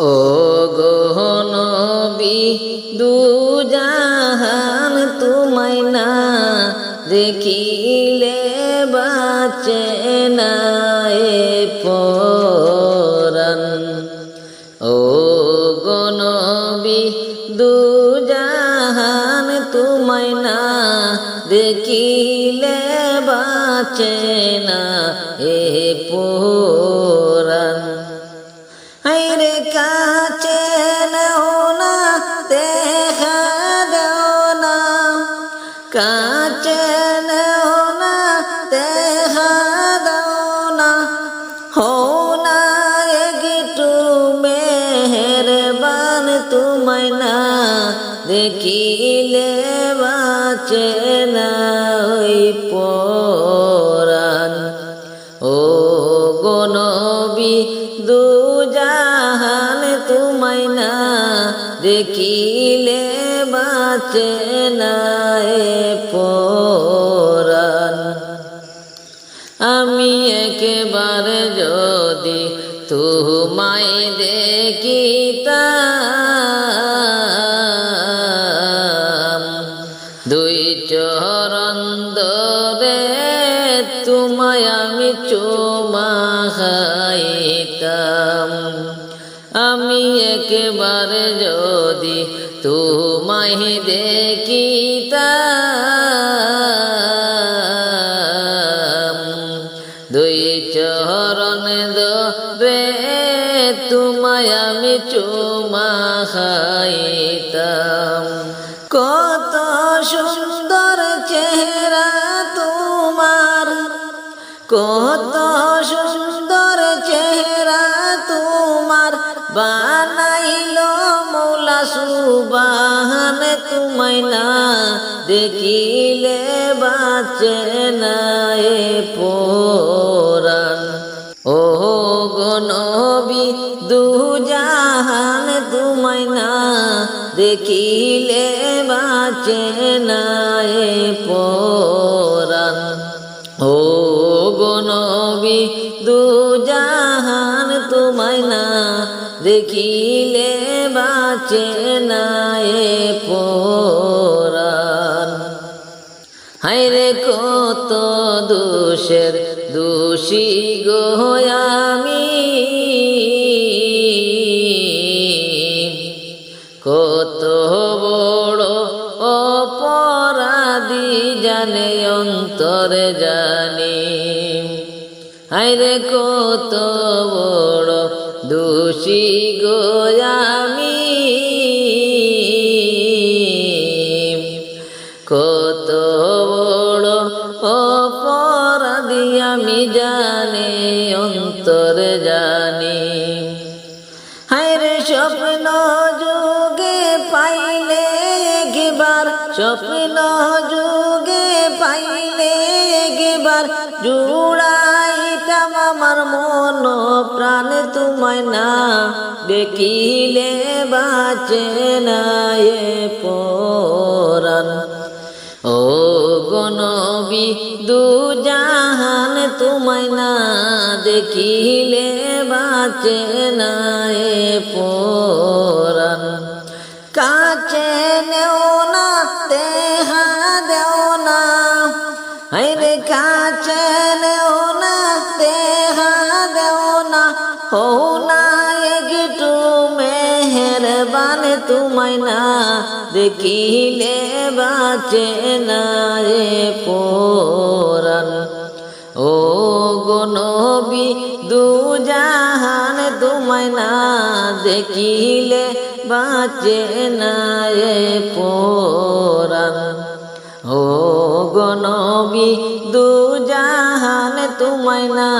ও গহনবি দুজাহান তোমায় না দেখিলে বাঁচে না এ পরাণ। ও গনবি দুজাহান তোমায় না দেখিলে বাঁচে না এ পুরাণ। হাইরে কাছে নেও না, দেখা দেও না। কাছে নেও না, দেখা দেও না। হো না একটু মেহরবান, তোমায় না দেখিলে বাঁচে না ওই পরাণ দেখিলে বাঁচে না এ পরাণ। আমি একেবারে যদি তোমায় দেখিতাম, দুই চরণ ধরে তোমায় আমি চুমা খাইতাম। আমি একেবারে যদি তোমায় দেখিতাম, দুই চরণ ধরে তোমায় আমি চুমা খাইতাম। কত সুন্দর চেহারা সুবাহান তোমায় না দেখিলে বাঁচে না এ পোরান। ও গনবি দুজাহান তোমায় না দেখিলে বাঁচে না এ পোরান। ও গনবি দুজাহান তোমায় না দেখিলে এ পোরান হাইরে কত দোষের দোষী গো আমি। কত বড় অপরাধী জানে অন্তরে জানি। হাইরে কত বড় দোষী গো স্বপ্ন যুগে পাইলে একবার জুড়াইতাম আমার মন, প্রাণ তোমায় না দেখিলে বাঁচে না এ পরাণ। ও গনবি দুজাহান তোমায় না দেখিলে বাঁচে না এ পরাণ। কাছে তোমায় না দেখিলে বাঁচে না এ পোরান ও গনবি দুজাহান তোমায় না দেখিলে বাঁচে না এ পোরান ও গনবি দুজাহান তোমায় না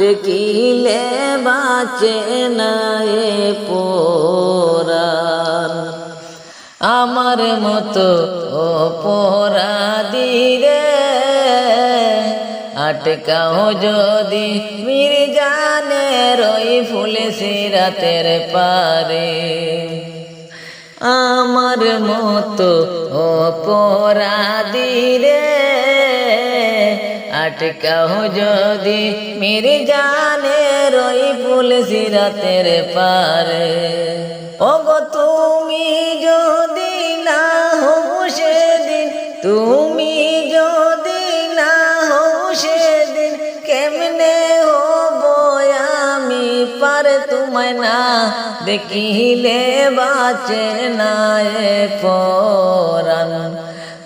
দেখিলে বাঁচে না এ পোরান আমার মতো অপরাধী রে, আটকাও যদি মির্জানের রই ফুলে সিরাতের পারে। আমার মতো অপরাধী রে আটকাও যদি মেরে জানে রই ফুল সিরাতের পারে। ওগো তুমি যদি না হো সেদিন, তুমি যদি না হো সেদিন, কেমনে হব আমি পার তোমায় না দেখিলে বাঁচে না এ পরাণ।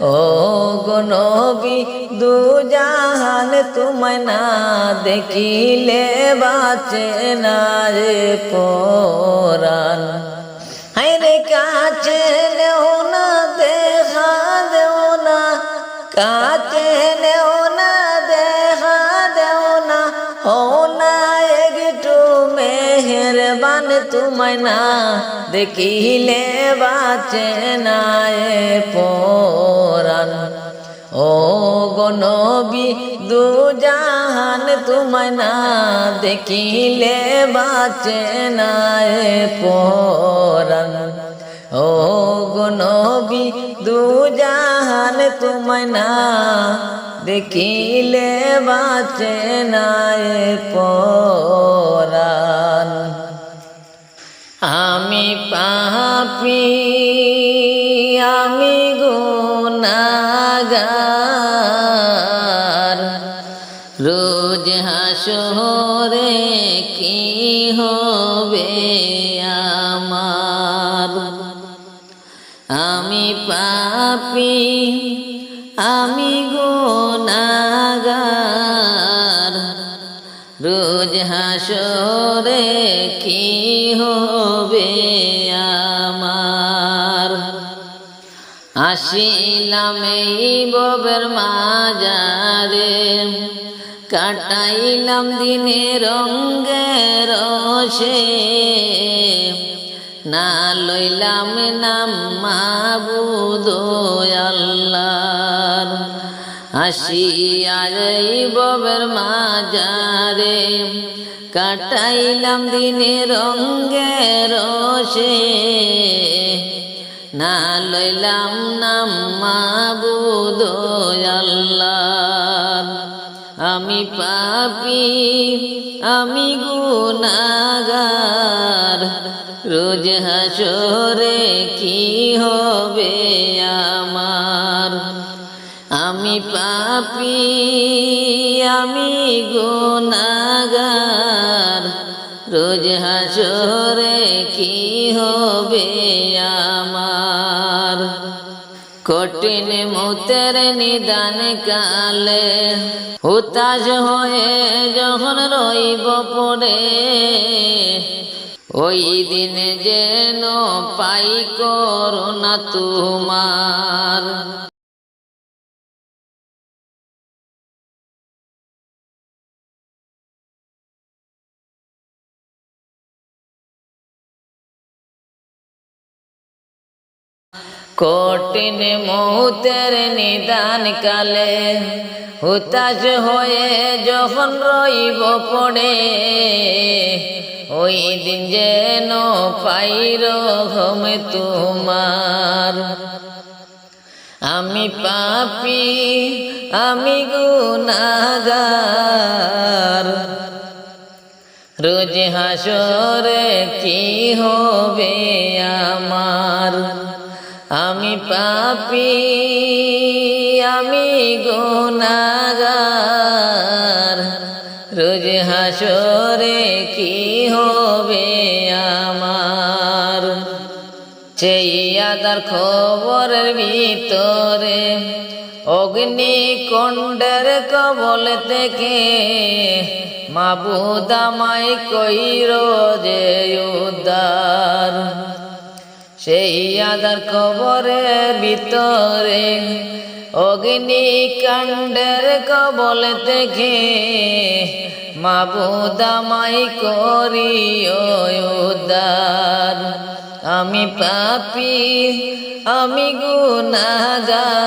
ও গনবি দু জাহান তোমায় না দেখিলে বাঁচে না রে পরাণ। তোমায় না দেখিলে বাঁচে না এ পরাণ। ও গনবি দু জাহান তোমায় না দেখিলে বাঁচে না এ পরাণ। ও গনবি দু তোমায় না দেখিলে বাঁচে না এ পাপি, আমি গুনাগার রোজ হাসরে কি হবে আমার? আমি পাপি, আমি গুনাগার রোজ হাসরে কি আসিলাম এই ববের মাজারে। কাটাইলাম দিনে রঙ্গে রসে। না লইলাম নাম মাবুদ আল্লাহর আসিয়ার ববের মাজারে। কাটাইলাম দিনে রঙ্গে রসে। না লইলাম নাম মাবুদ আল্লাহ। আমি পাপি, আমি গুনাগার রোজ হাসরে কি হবে আমার? আমি পাপি, আমি গুনাগার রোজ হাসরে কি হবে কঠিন মুতের নিদান কালে হুতাশ হয়ে যখন রইব পড়ে, ওই দিন যেন পাই করোনা তোমার। কঠিন মৌতের নিদান কালে হুতাশ হয়ে যখন রইব পড়ে, ওই দিন যেন পাইর ঘম তোমার। আমি পাপি, আমি গুনাগার। রোজ হাসরে কি হবে আমার? আমি পাপি, আমি গুনাগার। রোজ হাসরে কি হবে আমার? চেয়াদার খবরের ভিতরে অগ্নি কণ্ডের কবল থেকে মাবুদামাই কইর যে উদ্ধার। সেই আদার কবরের ভিতরে অগ্নি কাণ্ডের কবল থেকে মাবুদামাই করি উদ্ধার। আমি পাপি, আমি গুনাগার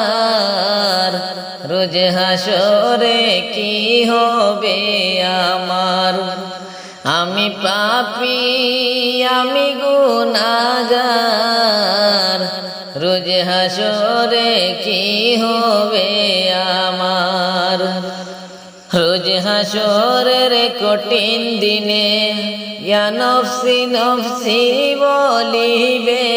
রোজ হাসরে কি হবে আমার? আমি পাপি, আমি গুনাগার। রোজ হাসরে কি হবে আমার? রোজ হাসরের কঠিন দিনে ইয়া নফসি নফসি বলিবে।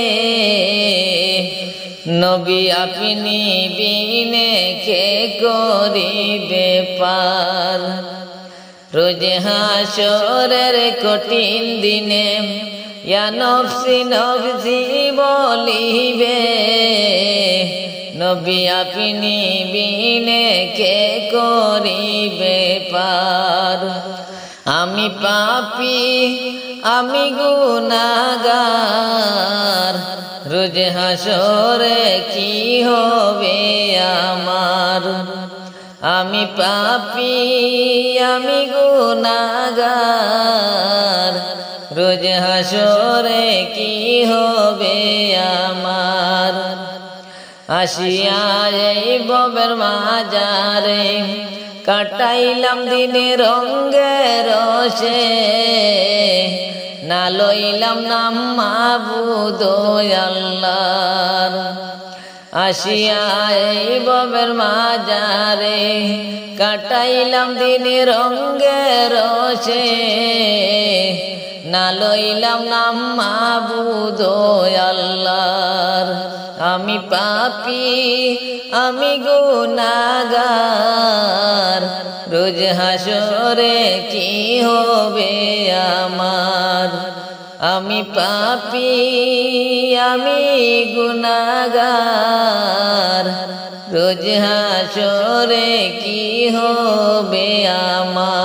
নবী আপনি বিনে কে করিবে পার? রোজ হাসরের কঠিন দিনে, ইয়া নফসি নফসি বলিবে। নবী আপনি বিনে কে করিবে পার? আমি পাপি, আমি গুনাগার। রোজ হাসরে কি হবে আমার? আমি পাপি, আমি গুনাগার। রোজ হাসরে কি হবে আমার? আসিয়া এই ববের মাজারে কাটাইলাম দিনে রঙ্গে রসে। না লইলাম নাম মাবুদ আল্লাহর। আসিয়া এই ববের মাজারে, কাটাইলাম দিনে রঙ্গে রসে না লইলাম নাম মাবুদ আল্লাহর। আমি পাপি, আমি গুনাগার, রোজ হাসরে কি হবে আমার? আমি পাপি আমি গুনাগার। রোজ হাসরে কি হবে আমার?